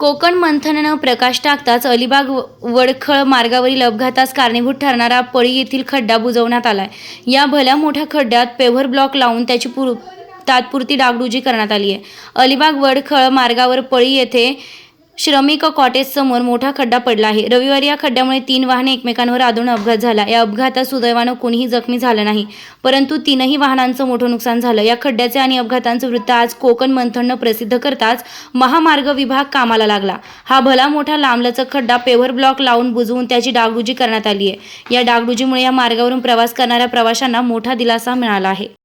कोकण मंथननं प्रकाश टाकताच अलिबाग वडखळ मार्गावरील अपघातास कारणीभूत ठरणारा पळी येथील खड्डा बुजवण्यात आलाय. या भल्या मोठ्या खड्ड्यात पेव्हर ब्लॉक लावून त्याची पुर तात्पुरती डागडुजी करण्यात आली आहे. अलिबाग वडखळ मार्गावर पळी येथे श्रमिक कॉटेज समोर मोठा खड्डा पडला आहे. रविवारी या खड्ड्यामुळे तीन वाहने एकमेकांवर आदळून अपघात झाला. या अपघातात सुदैवानं कोणीही जखमी झालं नाही. परंतु तीनही वाहनांचं मोठं नुकसान झालं. या खड्ड्याचे आणि अपघातांचं वृत्त आज कोकण मंथननं प्रसिद्ध करताच महामार्ग विभाग कामाला लागला. हा भला मोठा लांबलचक खड्डा पेव्हर ब्लॉक लावून बुजवून त्याची डागडुजी करण्यात आली आहे या डागडुजीमुळे या मार्गावरून प्रवास करणाऱ्या प्रवाशांना मोठा दिलासा मिळाला आहे.